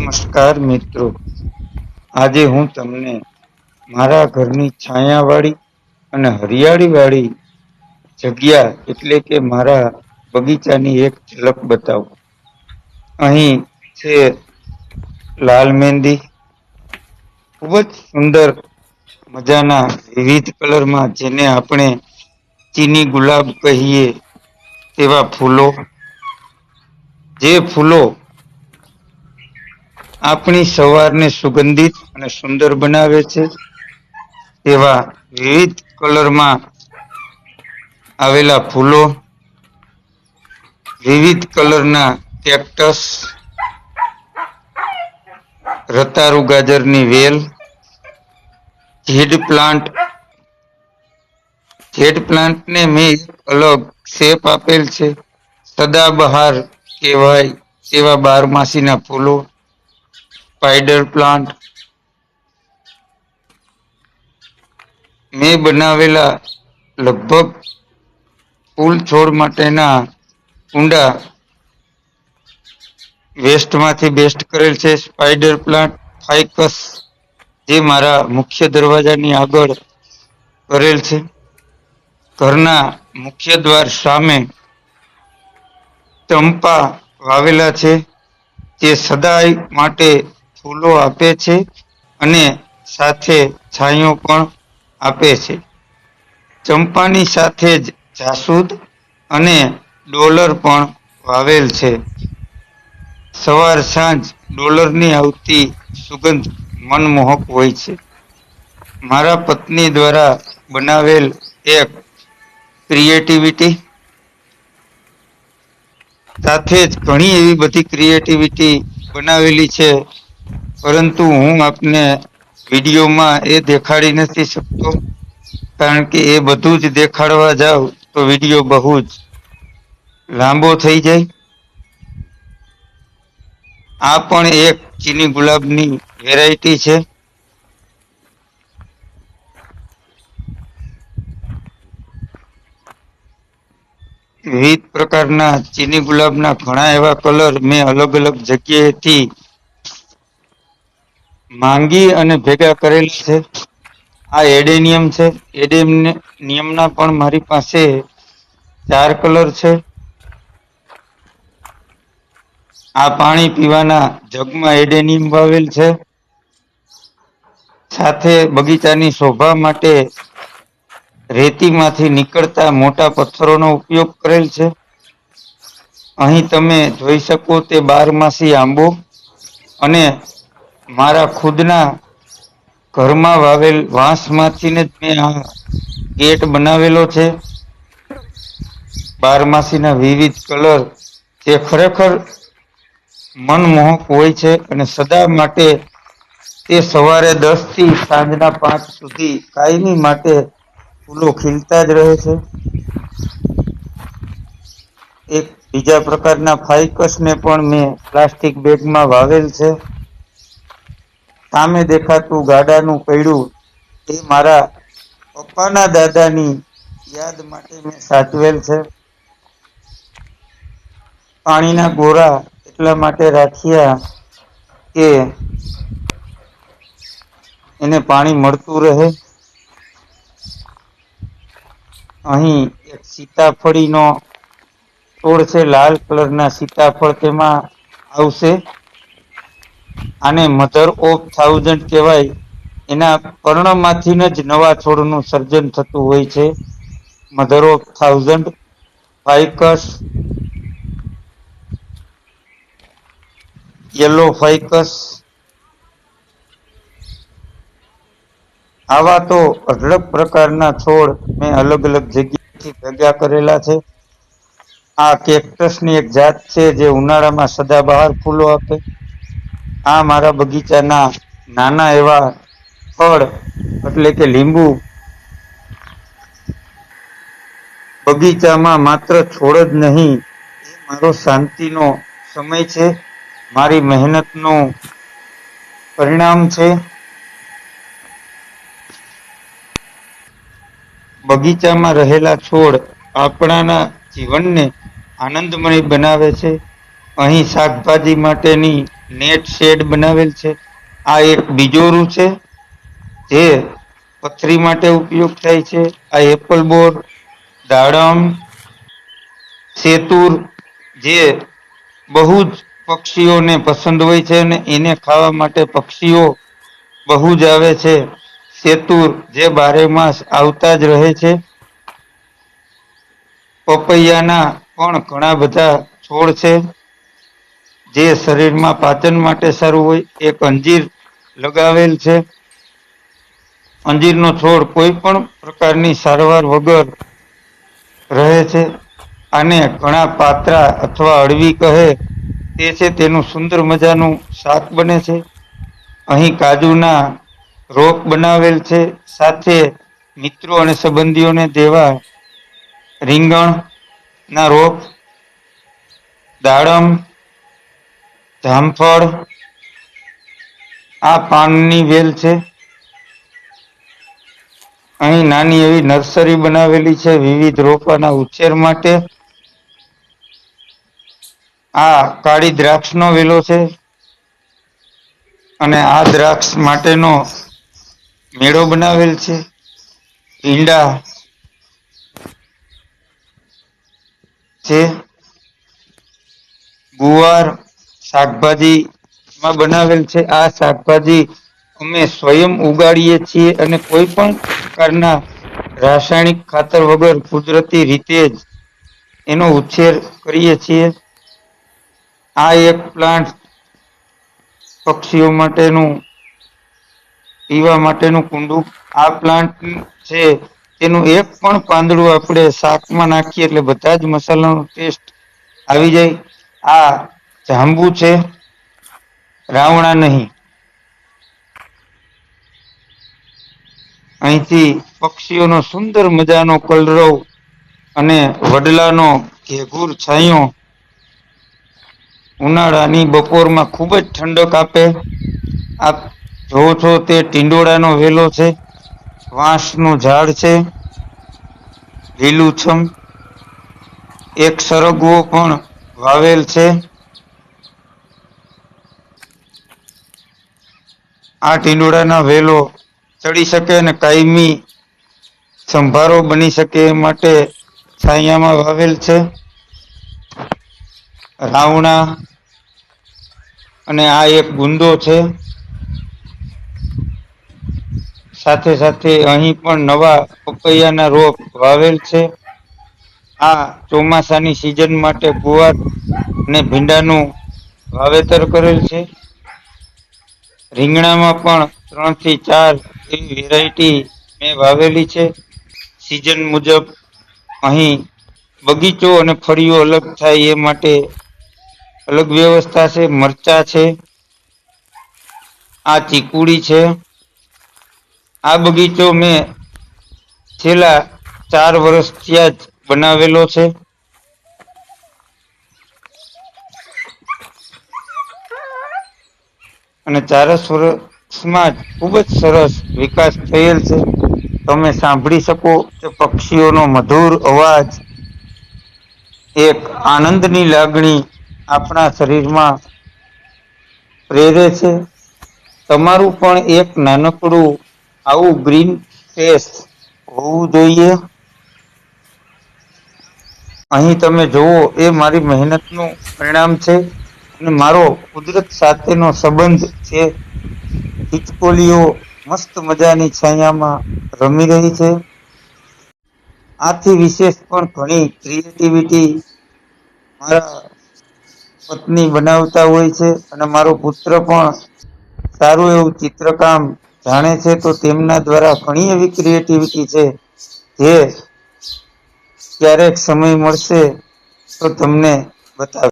નમસ્કાર મિત્રો. આજે હું તમને મારા ઘરની છાયાવાળી અને હરિયાળી વાળી જગ્યા એટલે કે મારા બગીચાની એક ઝલક બતાવું. અહીં છે લાલ મહેંદી, ખૂબ જ સુંદર મજાના વિવિધ કલરમાં જેને આપણે ચીની ગુલાબ કહીએ તેવા ફૂલો. જે ફૂલો આપણી સવારને સુગંધિત અને સુંદર બનાવે છે. તેવા વિવિધ કલરમાં આવેલા ફૂલો, વિવિધ કલરના કેક્ટસ રતારુ ગાજરની વેલ જેડ પ્લાન્ટ જેડ પ્લાન્ટને મેં અલગ શેપ આપેલ છે. સદાબહાર કહેવાય તેવા બારમાસીના ફૂલો. Spider plant. મેં બનાવેલા લગભગ ફૂલ છોડ માટેના કુંડા વેસ્ટમાંથી બેસ્ટ કરેલ છે સ્પાઈડર પ્લાન્ટ ફાઇકસ, જે મારા મુખ્ય દરવાજાની આગળ કરેલ છે. ઘરના મુખ્ય દ્વાર સામે ચંપા વાવેલા છે. તે સદાય માટે ફૂલો આપે છે અને સાથે છાંયો પણ આપે છે. ચંપાની સાથે જ જાસૂદ અને ડોલર પણ વાવેલ છે. સવાર સાંજ ડોલરની આવતી સુગંધ મનમોહક હોય છે. મારા પત્ની દ્વારા બનાવેલ એક ક્રિએટિવિટી સાથે જ ઘણી એવી બધી ક્રિએટિવિટી બનાવેલી છે પરંતુ હું આપને વિડીયોમાં એ દેખાડી નથી શકતો, કારણ કે એ બધું જ દેખાડવા જાવ તો વીડિયો બહુ જ લાંબો થઈ જાય. આ પણ એક ચીની ગુલાબની વેરાયટી છે. વિવિધ પ્રકારના ચીની ગુલાબના ઘણા એવા કલર મેં અલગ અલગ જગ્યાએથી માંગી અને ભેગા કરેલ છે. આ એડેનિયમ છે. એડેનિયમના પણ મારી પાસે ચાર કલર છે. આ પાણી પીવાના જગમાં એડેનિયમ વાવેલ છે. સાથે બગીચાની શોભા માટે રેતીમાંથી નીકળતા મોટા પથ્થરોનો ઉપયોગ કરેલ છે. અહીં તમે જોઈ શકો તે બારમાસી આંબો અને મારા ખુદના ઘરમાં વાવેલ વાંસમાંથી જ મેં આ ગેટ બનાવેલો છે. બારમાસીના વિવિધ કલર તે ખરેખર મનમોહક હોય છે અને સદા માટે તે સવારે દસથી સાંજના પાંચ સુધી કાયમી માટે ફૂલો ખીલતા જ રહે છે. એક બીજા પ્રકારના ફાઇકસને પણ મેં પ્લાસ્ટિક બેગમાં વાવેલ છે. સામે દેખાતું ગાડાનું પૈડું એ મારા પપ્પાના દાદાની યાદ માટે મેં સાચવેલ છે. પાણીના ગોરા એટલા માટે રાખ્યા કે એને પાણી મળતું રહે. અહીં એક સીતાફળીનો છોડ છે, લાલ કલરના સીતાફળ તેમાં આવશે. આને મધર ઓફ થાઉઝન્ડ કહેવાય. એના પર્ણમાંથી જ નવા છોડનું સર્જન થતું હોય છે. Mother of thousand ficus yellow ficus આવા તો અઢળક પ્રકારના છોડ મેં અલગ અલગ જગ્યાએથી ભેગા કરેલા છે. આ કેક્ટસની એક જાત છે જે ઉનાળામાં સદાબહાર ફૂલો આપે. આ મારા બગીચાના નાના એવા ફળ, એટલે કે લીંબુ, બગીચામાં માત્ર છોડ જ નહીં, એ મારો શાંતિનો સમય છે, મારી મહેનતનું પરિણામ છે. બગીચામાં રહેલા છોડ આપણાના જીવનને આનંદમય બનાવે છે. અહીં શાકભાજી માટેની નેટ શેડ બનાવેલ છે. આ એક બીજો રૂ છે, જે પથરી માટે ઉપયોગ થાય છે. આ એપલ બોર દાડમ, સેતુર, જે બહુ જ પક્ષીઓને પસંદ હોય છે અને એને ખાવા માટે પક્ષીઓ બહુ જ આવે છે. સેતુર જે બારે માસ આવતા જ રહે છે. પપૈયાના પણ ઘણા બધા છોડ છે. જે શરીરમાં પાચન માટે સારું હોય, એક અંજીર લગાવેલ છે. અંજીરનો છોડ કોઈ પણ પ્રકારની સારવાર વગર રહે છે. આને ઘણા પાત્રા અથવા અળવી કહે તે છે. તેનું સુંદર મજાનું શાક બને છે. અહીં કાજુના રોપ બનાવેલ છે. સાથે મિત્રો અને સંબંધીઓને દેવા રીંગણ ના રોપ, દાડમ જામફળ આ પાનની વેલ છે. અહીં નાની એવી નર્સરી બનાવેલી છે વિવિધ રોપાના ઉછેર માટે. આ કાળી દ્રાક્ષ નો વેલો છે અને આ દ્રાક્ષ માટેનો મેળો બનાવેલ છે. ઈંડા છે. ગુવાર શાકભાજી માં બનાવેલ છે. આ શાકભાજી અમે સ્વયં ઉગાડીએ છીએ અને કોઈ પણ પ્રકારના રાસાયણિક ખાતર વગર કુદરતી રીતે જ એનો ઉછેર કરીએ છીએ. આ એક પ્લાન્ટ પક્ષીઓ માટેનું, પીવા માટેનું કુંડું. આ પ્લાન્ટ છે તેનું એક પણ પાંદડું આપણે શાકમાં નાખીએ એટલે બધા જ મસાલાનો ટેસ્ટ આવી જાય. આ જાંબુ છે, રાવણા નહીં. અહીંથી પક્ષીઓનો સુંદર મજાનો કલરવ અને વડલાનો ઘેઘૂર છાંયો ઉનાળાની બપોરમાં ખૂબ જ ઠંડક આપે. આપ જોવો છો તે ટીંડોળાનો વેલો છે, વાંસનું ઝાડ છે, લીલુંછમ. એક સરગવો પણ વાવેલ છે. આ ટીંડોળાના વેલો ચડી શકે અને કાયમી સંભારો બની શકે એ માટે છાયામાં વાવેલ છે. રાવણા અને આ એક ગુંદો છે. સાથે સાથે અહીં પણ નવા પપૈયાના રોપ વાવેલ છે. આ ચોમાસાની સિઝન માટે ગુવાર અને ભીંડાનું વાવેતર કરેલ છે. રીંગણામાં પણ ત્રણથી ચાર એવી વેરાયટી મેં વાવેલી છે. સિઝન મુજબ અહીં બગીચો અને ફળીઓ અલગ થાય એ માટે અલગ વ્યવસ્થા છે, મરચા છે, આ ચીકુડી છે. આ બગીચો મેં છેલ્લા ચાર વર્ષ ત્યાં જ બનાવેલો છે. અને ચારસ વર્ષમાં ખૂબ જ સરસ વિકાસ થયેલ છે. તમે સાંભળી શકો કે પક્ષીઓનો મધુર અવાજ એક આનંદની લાગણી આપણા શરીરમાં પ્રેરે છે. તમારું પણ એક નાનકડું આવું ગ્રીન સ્પેસ હોવું જોઈએ. અહીં તમે જુઓ, એ મારી મહેનતનું પરિણામ છે. અને મારો કુદરત સાથેનો સંબંધ છે. હિચકોલીઓ મસ્ત મજાની છાયામાં રમી રહી છે. આથી વિશેષ પણ ઘણી ક્રિએટિવિટી મારા પત્ની બનાવતા હોય છે અને મારો પુત્ર પણ સારું એવું ચિત્રકામ જાણે છે તો તેમના દ્વારા ઘણી એવી ક્રિએટિવિટી છે. જે ક્યારેક સમય મળશે તો તમને બતાવીશ.